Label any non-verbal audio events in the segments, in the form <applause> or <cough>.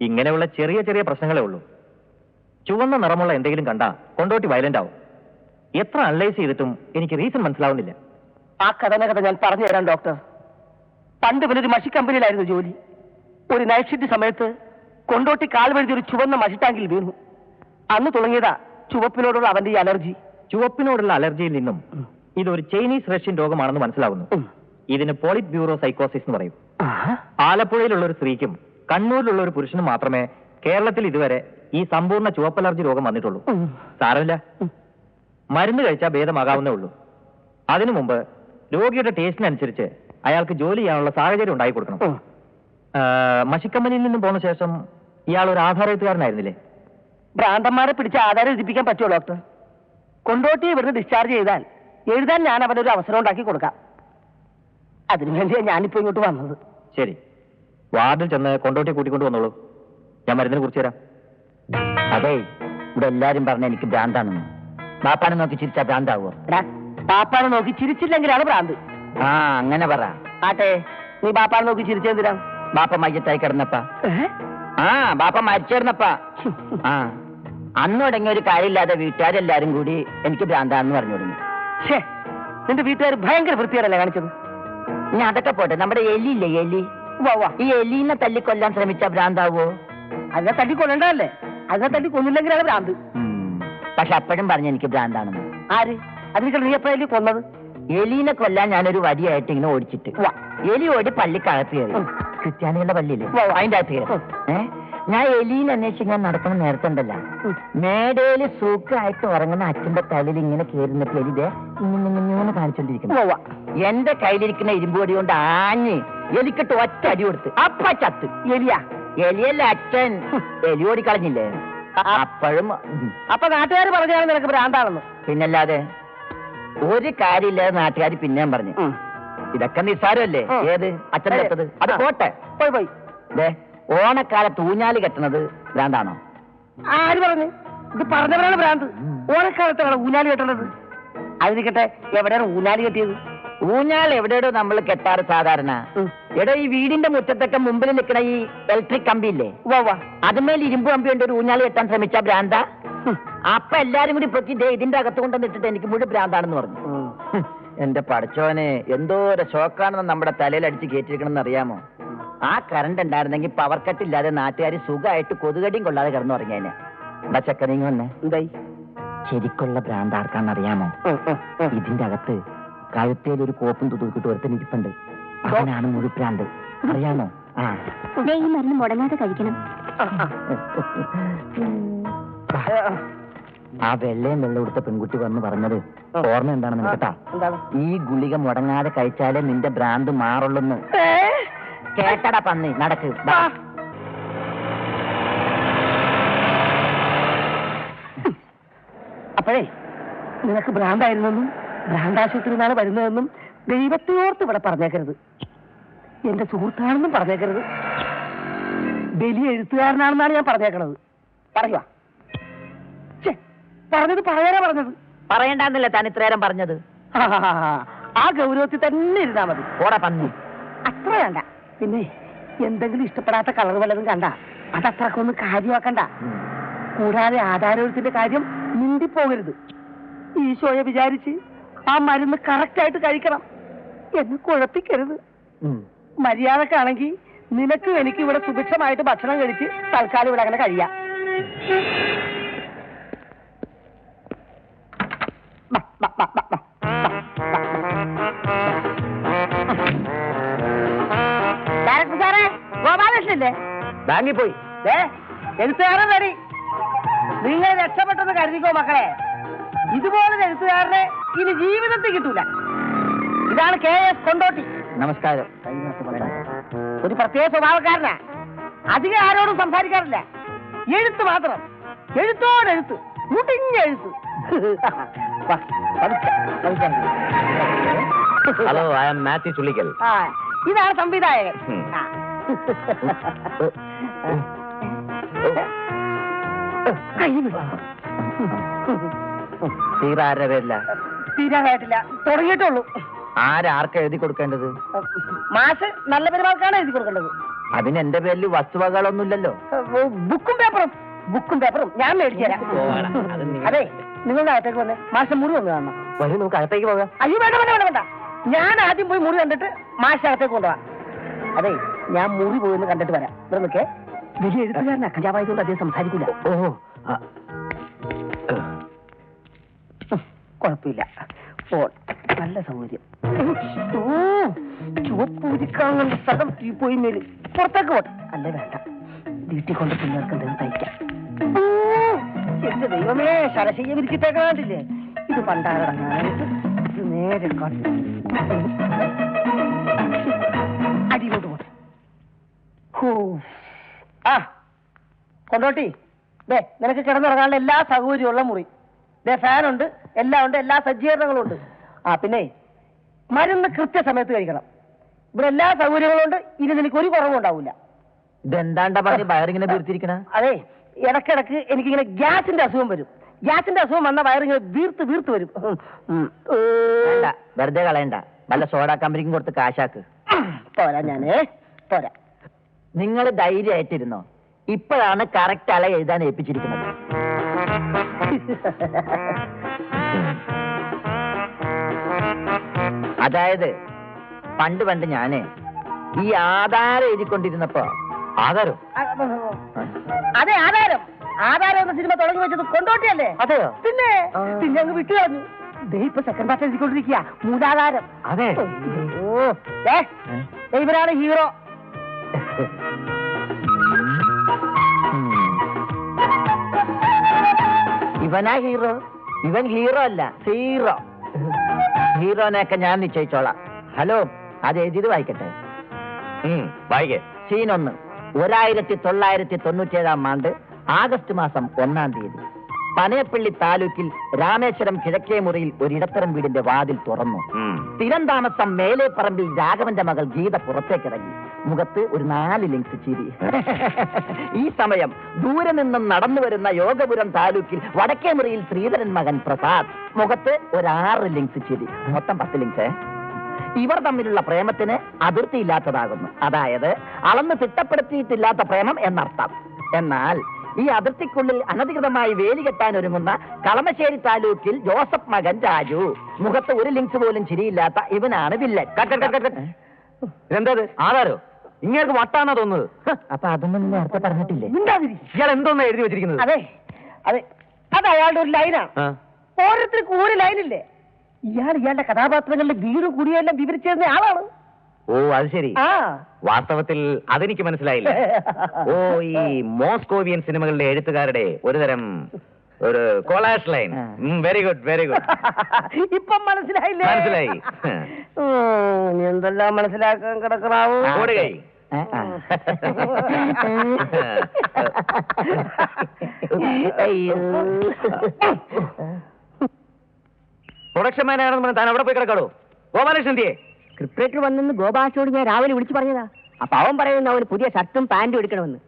ഇങ്ങനെയുള്ള ചെറിയ ചെറിയ പ്രശ്നങ്ങളേ ഉള്ളൂ. ചുവന്ന നിറമുള്ള എന്തെങ്കിലും കണ്ടാ കൊണ്ടോട്ടി വയലന്റ് ആവും. എത്ര അനലൈസ് ചെയ്തിട്ടും എനിക്ക് റീസൺ മനസ്സിലാവുന്നില്ല. ആ കഥന കഥ ഞാൻ പറഞ്ഞു തരാം ഡോക്ടർ പണ്ട് ഇവനൊരു മഷി കമ്പനിയിലായിരുന്നു ജോലി. ഒരു നൈറ്റ് ഷിഫ്റ്റ് സമയത്ത് കൊണ്ടോട്ടി കാൽ വഴുതി ഒരു ചുവന്ന മഷി ടാങ്കിൽ വീണു. അന്ന് തുടങ്ങിയതാ ചുവപ്പിനോടുള്ള അവന്റെ ഈ അലർജി. ചുവപ്പിനോടുള്ള അലർജിയിൽ നിന്നും ഇതൊരു ചൈനീസ് റഷ്യൻ രോഗമാണെന്ന് മനസ്സിലാവുന്നു. ഇതിന് പോളിറ്റ് ബ്യൂറോ സൈക്കോസിസ് എന്ന് പറയും. ആലപ്പുഴയിലുള്ള ഒരു സ്ത്രീക്കും കണ്ണൂരിലുള്ള ഒരു പുരുഷന് മാത്രമേ കേരളത്തിൽ ഇതുവരെ ഈ സമ്പൂർണ ചുവപ്പലർജി രോഗം വന്നിട്ടുള്ളൂ. സാരമില്ല. മരുന്ന് കഴിച്ചാൽ ഭേദമാകാവുന്നേ ഉള്ളൂ. അതിനു മുമ്പ് രോഗിയുടെ ടേസ്റ്റിനനുസരിച്ച് അയാൾക്ക് ജോലി ചെയ്യാനുള്ള സാഹചര്യം ഉണ്ടായി കൊടുക്കണം. മഷിക്കമ്പനിയിൽ നിന്നും പോന്ന ശേഷം ഇയാൾ ഒരു ആധാരത്തുകാരനായിരുന്നില്ലേ ഭ്രാന്തന്മാരെ പിടിച്ച് ആധാരം എഴുതിപ്പിക്കാൻ പറ്റുമോ ഡോക്ടർ? കൊണ്ടോട്ടി ഇവിടുന്ന് ഡിസ്ചാർജ് ചെയ്താൽ എഴുതാൻ ഞാൻ അവനൊരു അവസരം ഉണ്ടാക്കി കൊടുക്കാം. അതിനുവേണ്ടിയാണ് ഞാനിപ്പോ ഇങ്ങോട്ട് വന്നത്. ശരി. വാർഡിൽ ചെന്ന് കൊണ്ടോട്ടി കൂട്ടിക്കൊണ്ട് വന്നോളൂ. ഞാൻ മരുന്നിനെ കുറിച്ച് തരാം. അതെ ഇവിടെ എല്ലാരും പറഞ്ഞ എനിക്ക് ഭ്രാന്താണെന്ന് പാപ്പാനെ നോക്കി ചിരിച്ചാ ഭ്രാന്താവോ? എടാ പാപ്പാനെ നോക്കി ചിരിച്ചില്ലെങ്കിലാണ് ഭ്രാന്ത്. ആ അങ്ങനെ പറ. ആട്ടെ നീ പാപ്പാനെ നോക്കി ചിരിച്ചെന്തിനാ ബാപ്പ മയ്യത്തായി കിടന്നപ്പ. ആ ബാപ്പ മരിച്ചിരുന്നപ്പ ആ അന്ന് തുടങ്ങിയ ഒരു കാര്യമില്ലാതെ വീട്ടുകാരെല്ലാരും കൂടി എനിക്ക് ഭ്രാന്താണെന്ന് പറഞ്ഞു തുടങ്ങി. നിന്റെ വീട്ടുകാർ ഭയങ്കര വൃത്തിയോടല്ലേ കാണിച്ചത്? ഇനി അതൊക്കെ പോട്ടെ നമ്മുടെ എലിയില്ലേ ഇല്ലേ എലി? ഈ എലീനെ തല്ലിക്കൊല്ലാൻ ശ്രമിച്ച ഭ്രാന്താവോ? അതിനെ തല്ലിക്കൊല്ലണ്ടല്ലേ കൊല്ലണ്ടല്ലേ അതിനെ തല്ലിക്കൊന്നില്ലെങ്കിൽ അത് ഭ്രാന്ത്. പക്ഷെ അപ്പോഴും പറഞ്ഞു എനിക്ക് ഭ്രാന്താണെന്ന്. ആര്? അതിന് നീ എപ്പോഴല്ലേ കൊന്നത്? എലീനെ കൊല്ലാൻ ഞാനൊരു വടിയായിട്ട് ഇങ്ങനെ ഓടിച്ചിട്ട്. എലി ഓടി പള്ളിക്കകത്ത് കയറി. ക്രിസ്ത്യാനികളുടെ പള്ളിയില്ലേ. അതിന്റെ അകത്ത് കയറി. ഉം. ഞാൻ എലീനെ അന്വേഷിച്ച് ഞാൻ നടക്കുന്ന നേരത്തെ ഉണ്ടല്ല. ഉം. മേടയിൽ സുഖമായിട്ട് ഉറങ്ങുന്ന അച്ഛന്റെ തലയിൽ ഇങ്ങനെ കയറുന്നിട്ട് എലിതെ ഇങ്ങനെ കാണിച്ചോണ്ടിരിക്കുന്നു. എന്റെ കയ്യിലിരിക്കുന്ന ഇരുമ്പുപൊടി കൊണ്ട് ആഞ്ഞ് എലിക്കിട്ട് ഒറ്റ അടി കൊടുത്ത്. അപ്പ ചത്ത്. എലിയാ? എലിയല്ല അച്ഛൻ. എലി ഓടിക്കളഞ്ഞില്ലേ? അപ്പോഴും. അപ്പൊ നാട്ടുകാർ പറഞ്ഞാണ് നിനക്ക് ഭ്രാന്താണെന്ന്. പിന്നല്ലാതെ ഒരു കാര്യമില്ലാതെ നാട്ടുകാർ പിന്നെയും പറഞ്ഞു. ഇതൊക്കെ നിസ്സാരമല്ലേ? ഏത്? അച്ഛൻ അത്. പോട്ടെ. പോയി പോയി. ദേ ഓണക്കാലത്ത് ഊഞ്ഞാൽ കെട്ടണത് ഭ്രാന്താണോ? ആര് പറഞ്ഞു? ഇത് പറഞ്ഞവരാണ് ഭ്രാന്ത്. ഓണക്കാലത്താണ് ഊഞ്ഞാൽ കെട്ടണത്. അതിരിക്കട്ടെ എവിടെയാണ് ഊഞ്ഞാൽ കെട്ടിയത്? ഊഞ്ഞാൽ എവിടെയോ നമ്മൾ കെട്ടാറ് സാധാരണ. എടോ ഈ വീടിന്റെ മുറ്റത്തൊക്കെ മുമ്പിൽ നിൽക്കുന്ന ഈ ഇലക്ട്രിക് കമ്പി ഇല്ലേ? അതുമേൽ ഇരുമ്പ് കമ്പി കൊണ്ട് ഒരു ഊഞ്ഞാൽ കെട്ടാൻ ശ്രമിച്ച ഭ്രാന്ത. അപ്പൊ എല്ലാരും കൂടി പൊക്കി ദേ ഇതിന്റെ അകത്ത് കൊണ്ടുവന്നിട്ടിട്ട് എനിക്ക് മുഴുവൻ ഭ്രാന്താണെന്ന് പറഞ്ഞു. എന്റെ പഠിച്ചോനെ എന്തോരം ഷോക്കാണെന്ന് നമ്മുടെ തലയിൽ അടിച്ച് കയറ്റിരിക്കണമെന്ന് അറിയാമോ? ആ കറണ്ട് ഉണ്ടായിരുന്നെങ്കിൽ പവർ കട്ട് ഇല്ലാതെ നാട്ടുകാർ സുഖമായിട്ട് കൊതുകടിയും കൊള്ളാതെ കിടന്നു പറഞ്ഞേനെ എന്താ ചക്കനീങ്ങ വന്നേ? എന്തായി? ശരിക്കുള്ള ഭ്രാന്ത് ആർക്കാണെന്ന് അറിയാമോ ഉം, ഉം, ഉം. ഇതിന്റെ അകത്ത് കഴുത്തേൽ ഒരു കോപ്പും തുതുക്കിട്ട് ഒരുത്തൻ ഇരിപ്പുണ്ട്. അവനാണ് മുഴുപ്രാന്ത് അറിയാമോ? ആ. ദേ ഈ മരുന്ന് മുടങ്ങാതെ കഴിക്കണം. ആ, ആ. ആ. ആ വെള്ളയും വെള്ളം കൊടുത്ത പെൺകുട്ടി വന്ന് പറഞ്ഞത് ഓർമ്മ എന്താണെന്ന് കേട്ടാ ഈ ഗുളിക മുടങ്ങാതെ കഴിച്ചാലേ നിന്റെ ഭ്രാന്ത് മാറുള്ളൂന്ന്? കേട്ടടാ പന്നി നടക്ക്. അപ്പോഴേ നിനക്ക് ഭ്രാന്തായിരുന്നെന്നും ഭ്രാന്താശുപത്രി നിന്നാണ് വരുന്നതെന്നും ദൈവത്തെയോർത്ത് ഇവിടെ പറഞ്ഞേക്കരുത്. എന്റെ സുഹൃത്താണെന്നും പറഞ്ഞേക്കരുത്. ബലി എഴുത്തുകാരനാണെന്നാണ് ഞാൻ പറഞ്ഞേക്കണത്. പറയുക പറഞ്ഞത് പറയാനാ പറഞ്ഞത്. പറയണ്ടെന്നല്ലേ താൻ ഇത്രയേരം പറഞ്ഞത്? ആ, ആ ഗൗരവത്തിൽ തന്നെ ഇരുന്നാ മതി. ഓടാ പന്നി. അത്ര വേണ്ട. പിന്നെ എന്തെങ്കിലും ഇഷ്ടപ്പെടാത്ത കളർ വല്ലതും കണ്ട അതത്രക്കൊന്നും കാര്യമാക്കണ്ട. കൂടാതെ ആധാരത്തിന്റെ കാര്യം മിണ്ടിപ്പോകരുത്. ഈശോയെ വിചാരിച്ച് ആ മരുന്ന് കറക്റ്റ് ആയിട്ട് കഴിക്കണം. എന്ന് കുഴപ്പിക്കരുത്. മര്യാദക്കാണെങ്കിൽ നിനക്കും എനിക്ക് ഇവിടെ സുഭിക്ഷമായിട്ട് ഭക്ഷണം കഴിച്ച് തൽക്കാലം ഇവിടെ അങ്ങനെ കഴിയാം. ബാ, ബാ, ബാ, ബാ, ഗോപാലകൃഷ്ണല്ലേ ബാങ്കിൽ പോയി. എഴുത്തുകാരൻ റെഡി. നിങ്ങൾ രക്ഷപ്പെട്ടെന്ന് കരുതിക്കോ മക്കളെ. ഇതുപോലെ എഴുത്തുകാരനെ ഇനി ജീവിതത്തിൽ കിട്ടൂല. ഇതാണ് കെ എസ് കൊണ്ടോട്ടി. നമസ്കാരം. ഒരു പ്രത്യേക സ്വഭാവക്കാരനാ. അധികം ആരോടും സംസാരിക്കാറില്ല. എഴുത്ത് മാത്രം. എഴുത്തോടെഴുത്ത് മുടിഞ്ഞെഴുത്ത്. Hello I am Mathew Chullikkal ഇതാണ് സംവിധായകൻ. തീരാരുടെ പേരില്ല. തീരാനായിട്ടില്ല തുടങ്ങിയിട്ടുള്ളൂ ആരാർക്ക് എഴുതി കൊടുക്കേണ്ടത്? മാഷ് നല്ല പെരുമാൾക്കാണ് എഴുതി കൊടുക്കേണ്ടത്. അതിന് എന്റെ പേരിൽ വസ്തുവകളൊന്നുമില്ലല്ലോ ബുക്കും പേപ്പറും. ബുക്കും പേപ്പറും. ഞാൻ മേടിച്ചു തരാം. അതെ നിങ്ങളുടെ അകത്തേക്ക് വന്നേ. മാഷം മുറി വന്ന് കാണണം. വരൂ നമുക്ക് അകത്തേക്ക് പോകാം. അയ്യോ വേണ്ട വേണ്ട വേണ്ട വേണ്ട. ഞാൻ ആദ്യം പോയി മുറി കണ്ടിട്ട് മാഷ അകത്തേക്ക് കൊണ്ടുപോവാം അതെ ഞാൻ മുറി പോയെന്ന് കണ്ടിട്ട് വരാം. ഇവിടെ നിൽക്കേ. വലിയ എഴുത്തുകാരനാ. കഞ്ചാവായതുകൊണ്ട് അദ്ദേഹം സംസാരിക്കില്ല. ഓഹോ. കുഴപ്പമില്ല. ഫോൺ നല്ല സൗകര്യം. ചുവപ്പൂരിക്കാങ്ങുന്ന സ്ഥലം ഈ പോയി മേൽ. പുറത്തേക്ക് പോട്ടെ അല്ല വേണ്ട. വീട്ടിൽ കൊണ്ട് പിള്ളേർക്ക് എന്തെങ്കിലും തയ്ക്കാം. എന്റെ ദൈവമേ ശരശയ്യ വിരിച്ചിട്ടേക്കാണ്ടില്ലേ ഇത് പണ്ടാരടങ്ങാനായിട്ട് ഇത് നേരെ അടിയിലോട്ട്. ആ കൊണ്ടോട്ടി. ദേ നിനക്ക് കിടന്നുറങ്ങാനുള്ള എല്ലാ സൗകര്യമുള്ള മുറി. ദേ ഫാനുണ്ട് എല്ലാം ഉണ്ട് എല്ലാ സജ്ജീകരണങ്ങളും ഉണ്ട്. ആ പിന്നെ മരുന്ന് കൃത്യസമയത്ത് കഴിക്കണം. ഇവിടെ എല്ലാ സൗകര്യങ്ങളും ഉണ്ട് ഇനി നിനക്ക് ഒരു കുറവും ഉണ്ടാവില്ല ഇതെന്താണ്ടാ പറഞ്ഞ് വയറിങ്ങനെ വീർത്തിരിക്കണ? അതെ ഇടക്കിടക്ക് എനിക്കിങ്ങനെ ഗ്യാസിന്റെ അസുഖം വരും. ഗ്യാസിന്റെ അസുഖം വന്ന വയറിങ്ങനെ വീർത്ത് വീർത്ത് വരും. വെറുതെ കളയണ്ട. വല്ല സോഡാ കമ്പനിക്കും കൊടുത്ത് കാശാക്ക്. പോരാ ഞാനേ പോരാ. നിങ്ങൾ ധൈര്യമായിട്ടിരുന്നോ? ഇപ്പോഴാണ് കറക്റ്റ് അല എഴുതാൻ ഏൽപ്പിച്ചിരിക്കുന്നത്. അതായത് പണ്ട് പണ്ട് ഞാൻ ഈ ആധാരം എഴുതിക്കൊണ്ടിരുന്നപ്പോ ആധാരം? അതെ ആധാരം. ആധാരം എന്ന സിനിമ തുടങ്ങി വെച്ചത് കൊണ്ടോട്ടിയല്ലേ? അതെയോ? പിന്നെ. പിന്നെ അങ്ങ് വിട്ടു കളഞ്ഞു. ഇപ്പൊ സെക്കൻഡ് പാർട്ട് എഴുതിക്കൊണ്ടിരിക്കുക മൂലാധാരം അതെ. ഓ ഇവരാണ് ഹീറോ ഇവനാ ഹീറോ. ഇവൻ ഹീറോ അല്ല സീറോ. ഹീറോനെയൊക്കെ ഞാൻ നിശ്ചയിച്ചോളാം. ഹലോ അത് എഴുതിയത് വായിക്കട്ടെ? വായിക്കേ. സീൻ ഒന്ന് ഒരായിരത്തി തൊള്ളായിരത്തി തൊണ്ണൂറ്റേഴാം ആണ്ട് ആഗസ്റ്റ് മാസം ഒന്നാം തീയതി. പനയപ്പള്ളി താലൂക്കിൽ രാമേശ്വരം കിഴക്കേ മുറിയിൽ ഒരിടത്തരം വീടിന്റെ വാതിൽ തുറന്നു. തിരന്താമസം സ്ഥിരം താമസം മേലെ പറമ്പിൽ രാഘവന്റെ മകൾ ഗീത പുറത്തേക്കിറങ്ങി. മുഖത്ത് ഒരു നാല് ലിങ്സ് ചിരി. ഈ സമയം ദൂരെ നിന്നും നടന്നു വരുന്ന യോഗപുരം താലൂക്കിൽ വടക്കേ മുറിയിൽ ശ്രീധരൻ മകൻ പ്രസാദ്. മുഖത്ത് ഒരു ആറ് ലിങ്സ് ചിരി. മൊത്തം പത്ത് ലിങ്സ്? ഇവർ തമ്മിലുള്ള പ്രേമത്തിന് അതിർത്തിയില്ലാത്തതാകുന്നു. അതായത് അളന്ന് തിട്ടപ്പെടുത്തിയിട്ടില്ലാത്ത പ്രേമം എന്നർത്ഥം. എന്നാൽ ഈ അതിർത്തിക്കുള്ളിൽ അനധികൃതമായി വേലി കെട്ടാൻ ഒരുങ്ങുന്ന കളമശ്ശേരി താലൂക്കിൽ ജോസഫ് മകൻ രാജു. മുഖത്ത് ഒരു ലിങ്സ് പോലും ചിരിയില്ലാത്ത ഇവനാണ് വില്ലൻ. ആരോ. ആധാരോ? ഇങ്ങനെ വട്ടാണോ തോന്നുന്നത്. അപ്പൊ അതൊന്നും നേരത്തെ പറഞ്ഞിട്ടില്ലേ? ഇയാൾ എന്തോന്നാ എഴുതി വെച്ചിരിക്കുന്നത്? അതെ അതെ. അത് അയാളുടെ ഒരു ലൈനാ. ഓരോരുത്തർക്കും ഒരു ലൈനില്ലേ? ഇയാൾ ഇയാളുടെ കഥാപാത്രങ്ങളുടെ വീടും കുടിയെല്ലാം വിവരിച്ചിരുന്ന ആളാണ്. ഓ അത് ശരി. വാസ്തവത്തിൽ അതെനിക്ക് മനസ്സിലായില്ല. ഓ ഈ മോസ്കോവിയൻ സിനിമകളിലെ എഴുത്തുകാരുടെ ഒരു തരം ഒരു collage line. Very good very good ഇപ്പം മനസ്സിലായില്ലേ? മനസ്സിലായി. എന്തെല്ലാം മനസ്സിലാക്കാൻ കിടക്കണാവൂ? ഓടുകൈ ഏ, പ്രൊഡക്ഷൻ മാനാണെന്ന് പറഞ്ഞാൽ താൻ അവിടെ പോയി കിടക്കാടോ? ഗോപാലകൃഷ്ണൻ എന്തിയെ? ക്രിക്കറ്റ് വന്നെന്ന് ഗോപാഷോട് ഞാൻ രാവിലെ വിളിച്ചു പറഞ്ഞതാ. അപ്പൊ അവൻ പറയുന്ന അവന് പുതിയ ഷർട്ടും പാന്റും എടുക്കണമെന്ന്.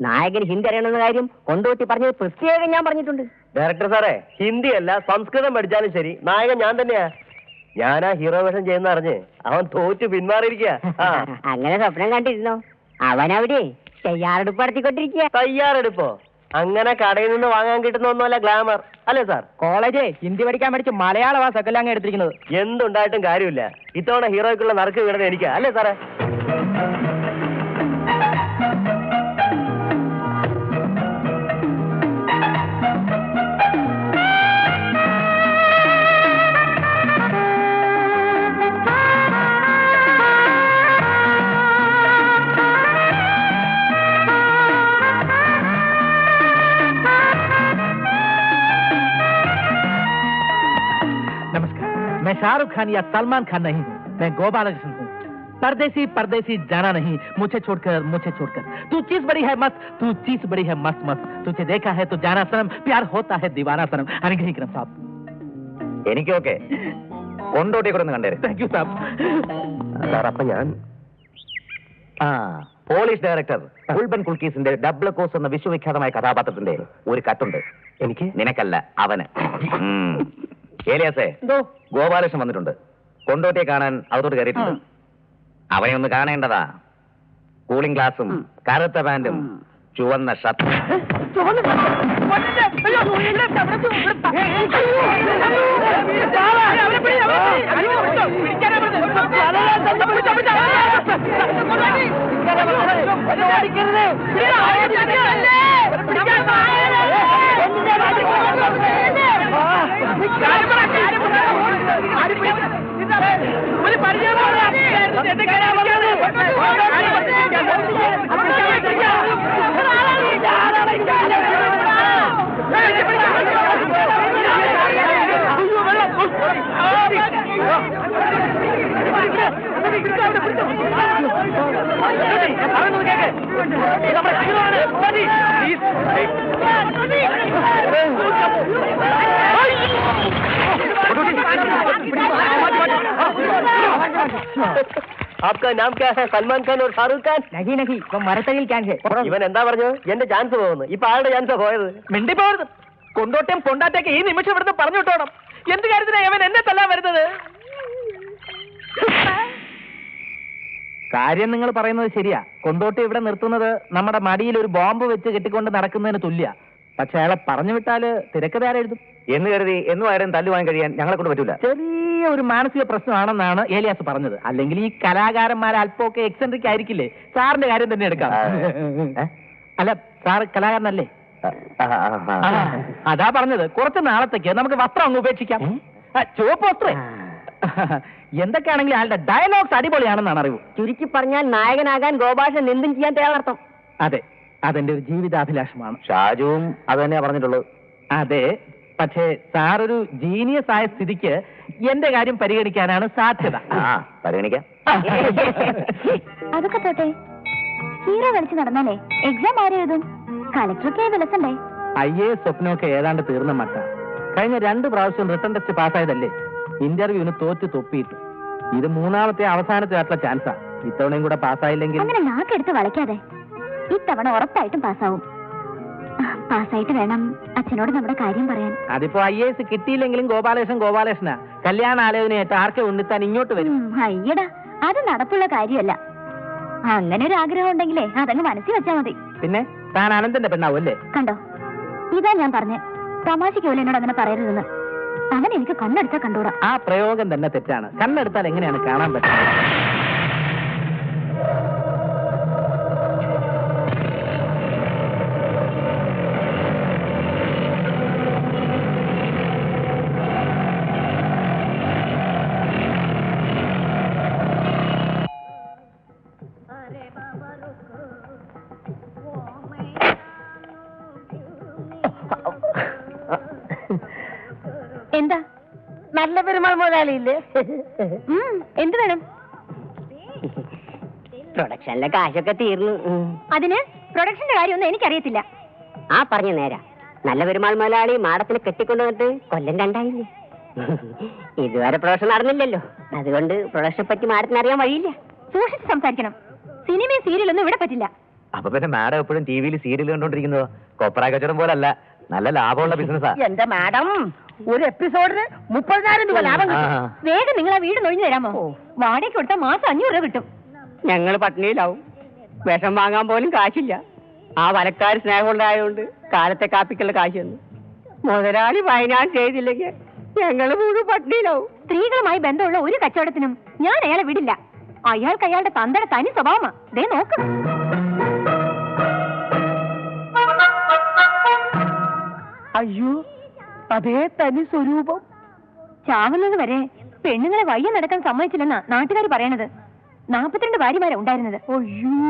നായകന് ഹിന്ദി അറിയണമെന്ന കാര്യം കൊണ്ടോട്ടി പറഞ്ഞത് പ്രത്യേകം ഞാൻ പറഞ്ഞിട്ടുണ്ട്. ഡയറക്ടർ സാറേ ഹിന്ദി അല്ല സംസ്കൃതം പഠിച്ചാലും ശരി. നായകൻ ഞാൻ തന്നെയാ. ഞാനാ ഹീറോ വേഷം ചെയ്യുന്ന അറിഞ്ഞ് അവൻ തോറ്റു പിന്മാറിയിരിക്കുക <laughs> അങ്ങനെ സ്വപ്നം കണ്ടിരുന്നോ? അവനവിടെ തയ്യാറെടുപ്പ് നടത്തിക്കൊണ്ടിരിക്കുക തയ്യാറെടുപ്പോ? അങ്ങനെ കടയിൽ നിന്ന് വാങ്ങാൻ കിട്ടുന്ന ഒന്നുമല്ല ഗ്ലാമർ അല്ലേ സാർ കോളേജ് ഹിന്ദി പഠിക്കാൻ പഠിച്ച് മലയാളമാ സകലാങ്ങ് എടുത്തിരിക്കുന്നത്. എന്തുണ്ടായിട്ടും കാര്യമില്ല. ഇത്തവണ ഹീറോയ്ക്കുള്ള നറുക്ക് വീണത് എനിക്കാ. അല്ലേ സാറേ मैं शाहरुख खान या सलमान खान नहीं हूँ मैं गोपालकृष्ण हूँ। परदेसी परदेसी जाना नहीं मुझे छोड़कर मुझे छोड़कर। तू चीज़ बड़ी है मत तू चीज़ बड़ी है मस्त मस्त। तुझे देखा है तो जाना सनम प्यार होता है दीवाना सनम अनुग्रही क्रम साहब। എനിക്ക് ഓക്കെ. കൊണ്ടോട്ടെ കൂടെ ഒന്ന് കണ്ടേരും താങ്ക് യു സാബ് സാർ അപ്പൊ ഞാൻ ആ പോളിഷ് ഡയറക്ടർ ഉൾബൻ കുൽക്കീസിന്റെ ഡബിൾ കോസ് എന്ന വിശ്വവിഖ്യാതമായ കഥാപാത്രത്തിന്റെ ഒരു കട്ടുണ്ട് എനിക്ക്? നിനക്കല്ല അവന്. ഏലിയാസേ എന്തോ ഗോപാലകൃഷ്ണൻ വന്നിട്ടുണ്ട് കൊണ്ടോട്ടിയെ കാണാൻ അകത്തോട്ട് കയറിയിട്ടുണ്ട് അവനെ ഒന്ന് കാണേണ്ടതാ കൂളിംഗ് ഗ്ലാസും കറുത്ത പാന്റും ചുവന്ന ഷർട്ടും Please, please. ആപ്കാ നാം ക്യാ ഹെ സൽമാൻ ഖാൻ ഓർ ഫാറൂഖ് ഖാൻ നഹി നഹി ഇവൻ മരത്തടിയിൽ ക്യാൻ ഹെ ഇവൻ എന്താ പറഞ്ഞു എന്റെ ചാൻസ് പോകുന്നു ഇപ്പൊ ആരുടെ ചാൻസ് പോയത്? മിണ്ടി പോകരുത് കൊണ്ടോട്ടേം കൊണ്ടാട്ടേക്ക് ഈ നിമിഷം ഇവിടുന്ന് പറഞ്ഞു വിട്ടോണം എന്ത് കാര്യത്തിനാ ഇവൻ എന്നെ തല്ലാൻ വരുന്നത്? കാര്യം നിങ്ങൾ പറയുന്നത് ശരിയാ. കൊണ്ടോട്ടി ഇവിടെ നിർത്തുന്നത് നമ്മുടെ മടിയിൽ ഒരു ബോംബ് വെച്ച് കെട്ടിക്കൊണ്ട് നടക്കുന്നതിന് തുല്യ. പക്ഷെ അയാളെ പറഞ്ഞു വിട്ടാൽ തിരക്കഥ എന്ന് കരുതി എന്നും ആരും തല്ലുവാൻ കഴിയാൻ ഞങ്ങളെ കൊണ്ട് പറ്റൂല. ചെറിയ ഒരു മാനസിക പ്രശ്നമാണെന്നാണ് ഏലിയാസ് പറഞ്ഞത്. അല്ലെങ്കിൽ ഈ കലാകാരന്മാർ അല്പമൊക്കെ എക്സെൻട്രിക് ആയിരിക്കില്ലേ? സാറിന്റെ കാര്യം തന്നെ എടുക്കാം. അല്ല സാർ കലാകാരനല്ലേ? അതാ പറഞ്ഞത്. കുറച്ച് നാളത്തേക്ക് നമുക്ക് വസ്ത്രം അങ്ങ് ഉപേക്ഷിക്കാം. ചുവപ്പ് വസ്ത്രേ. എന്തൊക്കെയാണെങ്കിലും അയാളുടെ ഡയലോഗ്സ് അടിപൊളിയാണെന്നാണ് അറിവ്. ചുരുക്കി പറഞ്ഞാൽ നായകനാകാൻ ഗോപാഷൻ എന്തും ചെയ്യാൻ തയ്യാറർത്ഥം. അതെ. അതെന്റെ ഒരു ജീവിതാഭിലാഷമാണ്. ഷാജുവും അത് തന്നെയാ പറഞ്ഞിട്ടുള്ളത്. അതെ പക്ഷേ സാറൊരു ജീനിയസ് ആയ സ്ഥിതിക്ക് എന്റെ കാര്യം പരിഗണിക്കാനാണ് സാധ്യത. ആ പരിഗണിക്കാം. <laughs> അതൊക്കെ പോട്ടെ. ഹീറോ കളിച്ച് നടന്നാലേ എക്സാം ആരെഴുതും കളക്ടറൊക്കെ വിലസണ്ടേ? ഐ എ സ്വപ്നമൊക്കെ ഏതാണ്ട് തീർന്ന മട്ട. കഴിഞ്ഞ രണ്ട് പ്രാവശ്യം റിട്ടേൺ ടെസ്റ്റ് പാസ്സായതല്ലേ? ഇന്റർവ്യൂവിന് തോറ്റ് തൊപ്പിയിട്ടു. ഇത് മൂന്നാമത്തെ അവസാനത്തെ ആയിട്ടുള്ള ചാൻസാ ഇത്തവണയും കൂടെ പാസ്സായില്ലെങ്കിൽ അങ്ങനെ നാക്കെടുത്ത് വളയ്ക്കാതെ. ഇത്തവണ ഉറപ്പായിട്ടും പാസ്സാവും. പാസ്സായിട്ട് വേണം അച്ഛനോട് നമ്മുടെ കാര്യം പറയാൻ. അതിപ്പോ ഐ എസ് കിട്ടിയില്ലെങ്കിലും ഗോപാലകൃഷ്ണൻ ഗോപാലകൃഷ്ണ കല്യാണ ആലോചനയായിട്ട് ആർക്കെ ഉണ്ണിത്താൻ ഇങ്ങോട്ട് വരും? അയ്യട അത് നടപ്പുള്ള കാര്യമല്ല. അങ്ങനെ ഒരു ആഗ്രഹം ഉണ്ടെങ്കിലേ അതങ്ങ് മനസ്സിൽ വെച്ചാ മതി. പിന്നെ? താൻ അനന്തന്റെ പെണ്ണാവും അല്ലേ? കണ്ടോ? ഇതാ ഞാൻ പറഞ്ഞേ. തമാശയ്ക്ക് പോലും എന്നോട് അങ്ങനെ പറയരുതെന്ന്. അവൻ എനിക്ക് കണ്ണെടുത്താ കണ്ടൂടാ. ആ പ്രയോഗം തന്നെ തെറ്റാണ്. കണ്ണെടുത്താൽ എങ്ങനെയാണ് കാണാൻ പറ്റുന്നത്? എന്താ? നല്ല പെരുമാൾ മുതലാളിയില്ലേ? എന്ത് വേണം? പ്രൊഡക്ഷനിലെ കാശൊക്കെ തീർന്നു. അതിന് പ്രൊഡക്ഷന്റെ കാര്യമൊന്നും എനിക്കറിയത്തില്ല. ആ പറഞ്ഞു നേരാ. നല്ല പെരുമാൾ മുതലാളി മാടത്തിന് കെട്ടിക്കൊണ്ടുവന്നിട്ട് കൊല്ലം രണ്ടായില്ലേ ഇതുവരെ പ്രൊഡക്ഷൻ നടന്നില്ലല്ലോ. അതുകൊണ്ട് പ്രൊഡക്ഷനെ പറ്റി മാഡത്തിന് അറിയാൻ വഴിയില്ല. സൂക്ഷിച്ച് സംസാരിക്കണം. സിനിമയും സീരിയലൊന്നും ഇവിടെ പറ്റില്ല. അപ്പൊ പിന്നെ മാഡം എപ്പോഴും ടി വിയിൽ സീരിയൽ കണ്ടോണ്ടിരിക്കുന്നതോ കൊപ്രാ കച്ചവടം പോലല്ല. നല്ല ലാഭമുള്ള ബിസിനസ്സാ എന്താ മാഡം? ഒരു എപ്പിസോഡിന് മുപ്പതിനായിരം രൂപ ലാഭം കിട്ടും. ആ. വേഗം നിങ്ങൾ ആ വീട് നൊഴിഞ്ഞു തരാമോ? വാടക കൊടുത്താൽ മാസം അഞ്ഞൂറ് രൂപ കിട്ടും. ഞങ്ങൾ പട്ടിണിയിലാവും. വിഷം വാങ്ങാൻ പോലും കാശില്ല. ആ വലക്കാർ സ്നേഹമുണ്ടായതുകൊണ്ട് കാലത്തെ കാപ്പിക്കുള്ള കാശ് തന്നു. മുതലാളി വയനാട് ചെയ്തില്ലെങ്കിൽ ഞങ്ങൾ മുഴുവൻ പട്ടിണിയിലാവും. സ്ത്രീകളുമായി ബന്ധമുള്ള ഒരു കച്ചവടത്തിനും ഞാൻ അയാളെ വിടില്ല. അയാൾക്ക് അയാളുടെ തന്തയുടെ തനി സ്വഭാവമാ. ദേ നോക്ക്. അയ്യോ. അതേ തനി സ്വരൂപം. ചാവുന്നത് വരെ പെണ്ണുങ്ങളെ വയ്യ നടക്കാൻ സമ്മതിച്ചില്ലെന്നാ നാട്ടുകാർ പറയണത്. നാപ്പത്തിരണ്ട് ഭാര്യമാരാ ഉണ്ടായിരുന്നത്.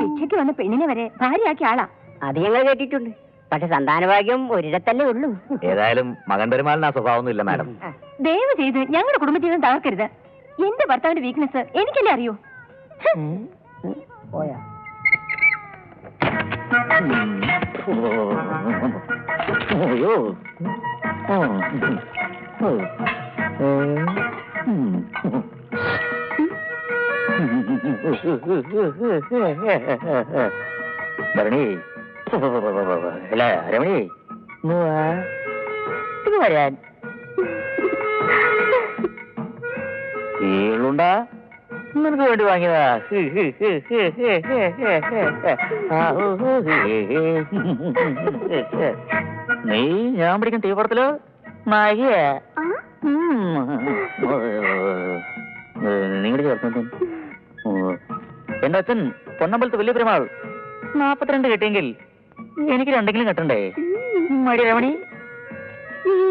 ഉച്ചയ്ക്ക് വന്ന പെണ്ണിനെ വരെ ഭാര്യയാക്കിയ ആളാ. അത് ഞങ്ങൾ കേട്ടിട്ടുണ്ട്. പക്ഷെ സന്താനഭാഗ്യം ഒരിടത്തല്ലേ ഉള്ളൂ. ഏതായാലും മകൻ പെരുമാളിന് ആ സ്വഭാവമൊന്നും ഇല്ല മാഡം. ദയവ് ചെയ്ത് ഞങ്ങളുടെ കുടുംബജീവിതം തകർക്കരുത്. എന്റെ ഭർത്താവിന്റെ വീക്ക്നെസ് എനിക്കല്ലേ അറിയൂ? ഹ്. ഭരണി. അല്ല രമണി ഇത് വരാൻ. ഏളുണ്ടാ നിനക്ക് വേണ്ടി വാങ്ങിയതാ. നീ ഞാൻ പിടിക്കും തീപ്പടത്തിൽ നായികയാ നിങ്ങളുടെ ചേർത്ത് എന്റെ അച്ഛൻ പൊന്നമ്പലത്ത് വലിയ പെരുമാൾ നാപ്പത്തിരണ്ട് കിട്ടിയെങ്കിൽ എനിക്ക് രണ്ടെങ്കിലും കിട്ടണ്ടേ മടി രമണി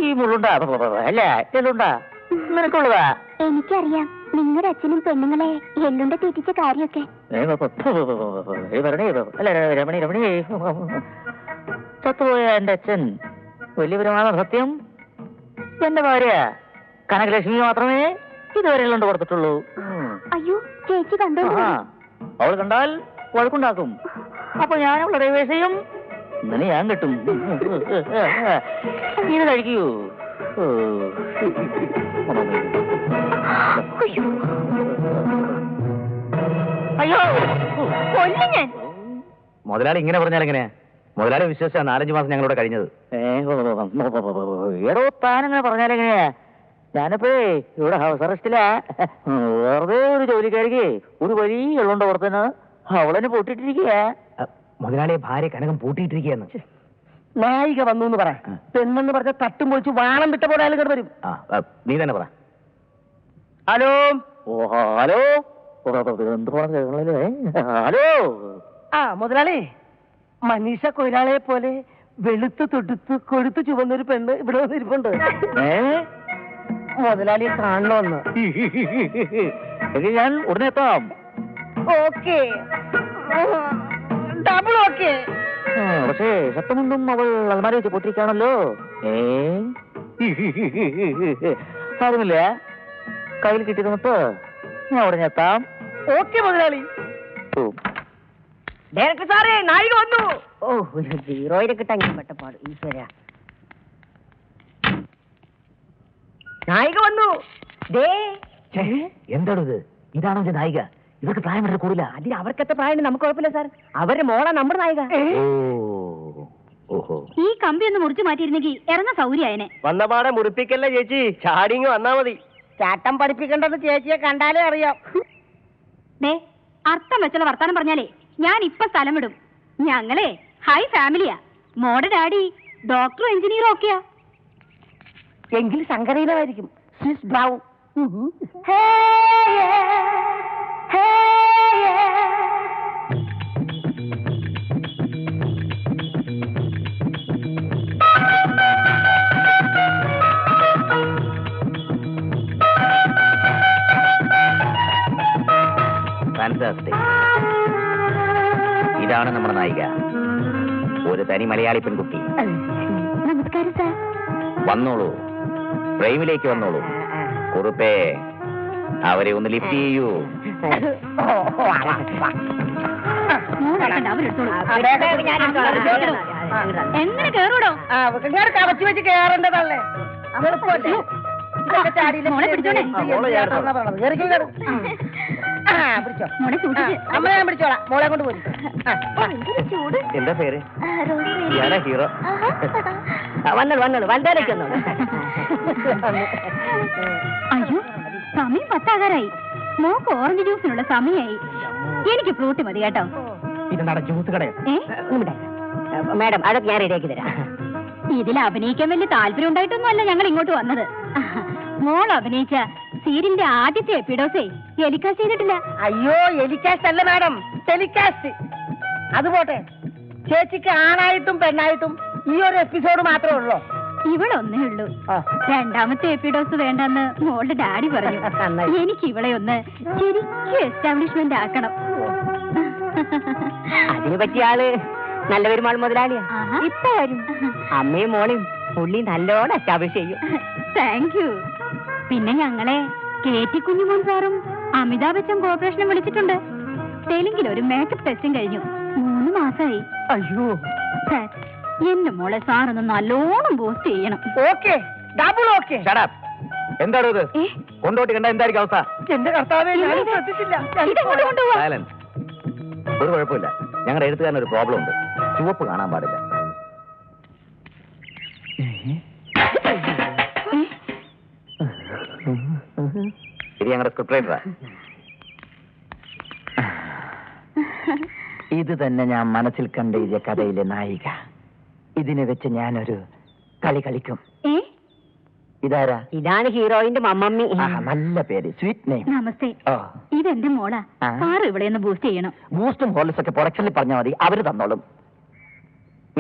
ഈ മുള്ളുണ്ടാ അല്ല എല്ലുണ്ടാ നിനക്കുള്ളതാ എനിക്കറിയാം നിങ്ങളുടെ അച്ഛനും പെണ്ണുങ്ങളെ എല്ലുണ്ട തീറ്റിച്ച കാര്യമൊക്കെ രമണി രമണി ചത്തുപോയ എന്റെ അച്ഛൻ വലിയ പെരുമാള സത്യം? എന്റെ ഭാര്യ കനകലക്ഷ്മി മാത്രമേ ഇതുവരെ കൊണ്ട് കൊടുത്തിട്ടുള്ളൂ അയ്യോ ചേച്ചി കണ്ടോ? അവൾ കണ്ടാൽ വഴക്കുണ്ടാക്കും. അപ്പൊ ഞാൻ അവളെ ഡൈവേഴ്സ് ചെയ്യും. ഇന്നലെ ഞാൻ കിട്ടും. ഇത് കഴിക്കൂ. അയ്യോ. മുതലാളി ഇങ്ങനെ പറഞ്ഞാൽ എങ്ങനെയാ മുതലാളി വിശ്വസിച്ച നാലഞ്ച് മാസം ഞങ്ങളോട് കഴിഞ്ഞത്. ഏടോ താനങ്ങനെ പറഞ്ഞാലെങ്ങനെയാ ഞാനിപ്പോ ഇവിടെ ഹൗസ് അറസ്റ്റിലാ. വെറുതെ ഒരു ജോലിക്കാരിക്ക് ഒരു വലിയ ഉള്ളുണ്ട് പുറത്തുനിന്ന്? അവളെന്നെ പൊട്ടിട്ടിരിക്കുക മുതലാളിയെ ഭാര്യ കനകം പൂട്ടിയിട്ടിരിക്കുകയെന്ന് നായിക വന്നു എന്ന് പറ പെണ്ണെന്ന് പറഞ്ഞ തട്ടും പൊളിച്ച് വാണം വിട്ട പോലെ ആളുകൾ വരും. നീ തന്നെ പറ. ഹലോ? Oh hello? ഹലോ? ആ മുതലാളി. മനീഷ കൊയിലാളെ പോലെ വെളുത്ത് തൊടുത്ത് കൊഴുത്ത് ചുവന്നൊരു പെണ്ണ് ഇവിടെ വന്നിരിപ്പുണ്ട്. മുതലാളിയെ കാണണമെന്ന് എങ്കിൽ ഞാൻ ഉടനെ എത്താം. ഓക്കെ. ഡബിൾ ഓക്കെ പക്ഷേ സത്യമുണ്ടും അവൾ അലമാരി വെച്ച് പൊട്ടിരിക്കാണല്ലോ ഏ? സാരമില്ല. കയ്യിൽ കിട്ടിയത് മൊത്തം ഞാൻ ഉടനെ എത്താം. ഓക്കെ മുതലാളി. ഓ, ഡയറക്ടർ സാറേ നായിക വന്നു. ഓ ഒരു ഹീറോയിനെ കിട്ടാൻ ഞാൻ പെട്ടപ്പാട്. ഈശ്വര. നായിക വന്നു. ദേ. ഛേ, എന്താണോ ഇത് ഇതാണോ ഇത് നായിക ഇവർക്ക് പ്രായം വളരെ കൂടില്ല അതിന് അവർക്കത്തെ പ്രായം നമുക്ക് കുഴപ്പമില്ല സാർ. അവരുടെ മോളാ നമ്മുടെ നായിക ഓഹോ. ഈ കമ്പി ഒന്ന് മുറിച്ചു മാറ്റിയിരുന്നെങ്കിൽ ഇറങ്ങ സൗകര്യനെ വന്നപാടെ മുറിപ്പിക്കല്ലേ ചേച്ചി? ചാടിങ് വന്നാ മതി. ചാട്ടം പഠിപ്പിക്കേണ്ടത് ചേച്ചിയെ കണ്ടാലേ അറിയാം. ദേ അർത്ഥം വെച്ചുള്ള വർത്താനം പറഞ്ഞാലേ ഞാൻ ഇപ്പൊ സ്ഥലം വിടും ഞങ്ങളെ ഹൈ ഫാമിലിയാ മോടെ ഡാഡി ഡോക്ടറും എഞ്ചിനീയറും ഒക്കെയാ. എങ്കിൽ സങ്കരയിലായിരിക്കും സ്വിസ് ബ്രൗൺ ഫാന്റാസ്റ്റിക് ഇതാണ് നമ്മുടെ നായിക. ഒരു തനി മലയാളി പെൺകുട്ടി. നമസ്കാരം സാർ. വന്നോളൂ. ഫ്രെയിമിലേക്ക് വന്നോളൂ. കുറുപ്പേ അവരെ ഒന്ന് ലിഫ്റ്റ് ചെയ്യൂ. എങ്ങനെ കേറൂടോ? ഇങ്ങനെ കവച്ചു വെച്ച് കേറേണ്ടതല്ലേ എളുപ്പമല്ലേ ഇതൊക്കെ ചാടിയില്ല പിടിച്ചോ. മോളെ ആ, സൂക്ഷിച്ച് അമ്മ ഞാൻ പിടിച്ചോളാം. മോളെ കൊണ്ട് പോയി ചൂട്. എന്താ പേര്? ഞാനാ ഹീറോ. വന്നോളൂ വന്നോളൂ. വലുതാലേക്ക് വന്നോളൂ. അയ്യോ സമയം പത്താകാരായി മോക്ക് ഓറഞ്ച് ജ്യൂസിനുള്ള സമയമായി എനിക്ക് ഫ്രൂട്ട് മതി കേട്ടോ. ഇതെന്താണ് ജ്യൂസ് കടയോ ഏ? മാഡം അതൊക്കെ ഞാൻ റെഡിയാക്കി തരാം. ഇതിൽ അഭിനയിക്കാൻ വലിയ താല്പര്യം ഉണ്ടായിട്ടൊന്നും അല്ല ഞങ്ങൾ ഇങ്ങോട്ട് വന്നത്. മോൾ അഭിനയിച്ച സീരിയലിന്റെ ആദ്യത്തെ എപ്പിഡോസേ? ടെലികാസ്റ്റ് ചെയ്തിട്ടില്ല. അയ്യോ എലിക്കാസ്റ്റ് അല്ല മാഡം. ടെലികാസ്റ്റ്. അത് പോട്ടെ ചേച്ചിക്ക് ആണായിട്ടും പെണ്ണായിട്ടും ഈ ഒരു എപ്പിസോഡ് മാത്രമേ ഉള്ളൂ? ഇവളൊന്നേ ഉള്ളൂ. ആ. രണ്ടാമത്തെ എപ്പിഡോസ് വേണ്ടെന്ന് മോളുടെ ഡാഡി പറഞ്ഞു. <laughs> നന്നായി. എനിക്ക് ഇവളെ ഒന്ന് ശരിക്കും എസ്റ്റാബ്ലിഷ്മെന്റ് ആക്കണം. അതിനെ പറ്റിയ ആൾ. നല്ല പെരുമാൾ മുതലാളിയാ. ആഹാ. ഇപ്പൊ വരും. അമ്മയും മോളെയും പുള്ളി നല്ലോണം എസ്റ്റാബ്ലിഷ് ചെയ്യും. താങ്ക് യു പിന്നെ ഞങ്ങളെ കെ ടി കുഞ്ഞുമോൻ സാറും അമിതാഭ് ബച്ചൻ കോർപ്പറേഷനും വിളിച്ചിട്ടുണ്ട്. തെലുങ്കിൽ ഒരു മേക്കപ്പ് ടെസ്റ്റും കഴിഞ്ഞു. മൂന്ന് മാസമായി അയ്യോ. സാർ എന്റെ മോളെ സാറൊന്ന് നല്ലോണം ബൂസ്റ്റ് ചെയ്യണം. ഓക്കെ ഡബിൾ ഓക്കെ എന്താണോ ഇത്? കൊണ്ടോട്ടി കണ്ട എന്തായിരിക്കും അവസ്ഥ? എന്റെ കർത്താവേ ഒരു കുഴപ്പമില്ല. ഞങ്ങളുടെ എഴുത്തുകാരൻ ഒരു പ്രോബ്ലം ഉണ്ട്. ചുവപ്പ് കാണാൻ പാടില്ല. ഞങ്ങളുടെ സ്ക്രിപ്റ്റ് റൈറ്ററാ ഇത് തന്നെ ഞാൻ മനസ്സിൽ കണ്ട കണ്ടെഴുതിയ കഥയിലെ നായിക. ഇതിനെ വെച്ച് ഞാനൊരു കളി കളിക്കും. ഇതാരാ? ഇതാണ് ഹീറോയിന്റെ മമ്മമ്മി. നല്ല പേര്. സ്വീറ്റ് നെയിം നമസ്തേ. ഇതെന്റെ മോളാ. സാറ് ഇവിടെ നിന്ന് ബൂസ്റ്റ് ചെയ്യണം. ബൂസ്റ്റും ഹോർലിക്സ് ഒക്കെ പ്രൊഡക്ഷനിൽ പറഞ്ഞാൽ മതി. അവർ തന്നോളും.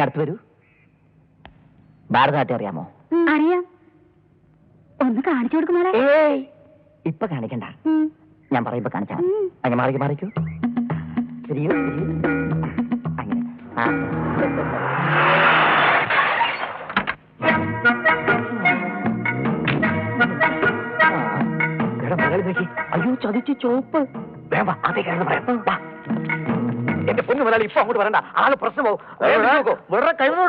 അടുത്ത് വരൂ. ഭാരതനാട്യം അറിയാമോ? അറിയാം. ഒന്ന് കാണിച്ചു കൊടുക്കുമോ ഏയ്! ഇപ്പൊ കാണിക്കണ്ട. ഞാൻ പറയുമ്പോ കാണിച്ചാ. അങ്ങനെ മാറിക്ക് മാറിക്കൂ ശരിയോ? അങ്ങനെ. അയ്യോ ചതിച്ച് ചോപ്പ് വേണ്ട അതേ കാരണം പറയാം. എന്റെ പൊന്നു മുതലാളി ഇപ്പൊ അങ്ങോട്ട് വരണ്ട ആൾ പ്രശ്നമാവും വെറുതെ കഴിവ്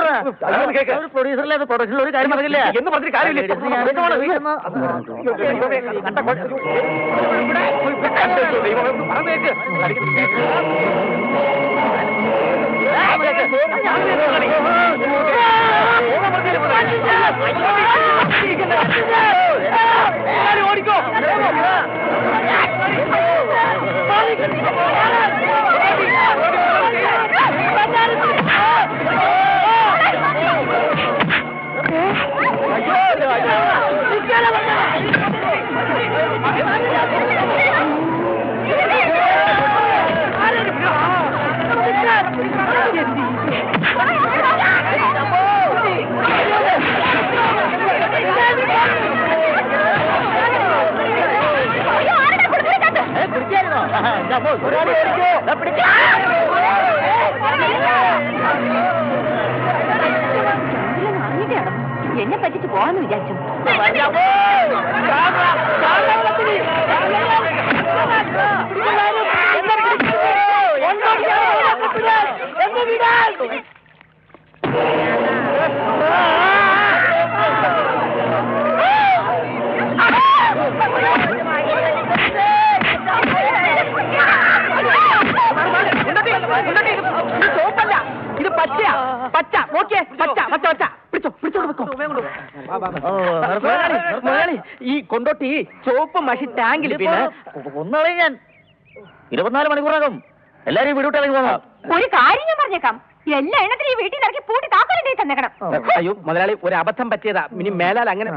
പ്രൊഡ്യൂസറിലെ പ്രൊഡക്ഷനിൽ ഒരു കാര്യം പറഞ്ഞില്ല എന്ന് പറഞ്ഞിട്ട് കാര്യമില്ല ഇപ്പൊ എന്നെ പറ്റിച്ച് പോവാന്ന് വിചാരിച്ചു? ഇത് പച്ചയാ. പച്ച. നോക്കിയേ. പച്ച. പച്ച പച്ച. പിടിച്ചോ പിടിച്ചോണ്ട് വെക്കോ മുതലാളി, മുതലാളി, ഈ കൊണ്ടോട്ടി ചോപ്പ് മഷി ടാങ്കിൽ പിന്നെ ഒന്നാളെ ഞാൻ. ഇരുപത്തിനാല് മണിക്കൂറകം. എല്ലാരും വീട് വിട്ടിറങ്ങി പോകണം ഒരു കാര്യം ഞാൻ പറഞ്ഞേക്കാം. എല്ലാ എണ്ണത്തിലും ഈ വീട്ടിൽ ഇറക്കി പൂട്ടി തന്നേക്കണം. അയ്യോ മുതലാളി ഒരു അബദ്ധം പറ്റിയതാ. ഇനി മേലാൽ അങ്ങനെ.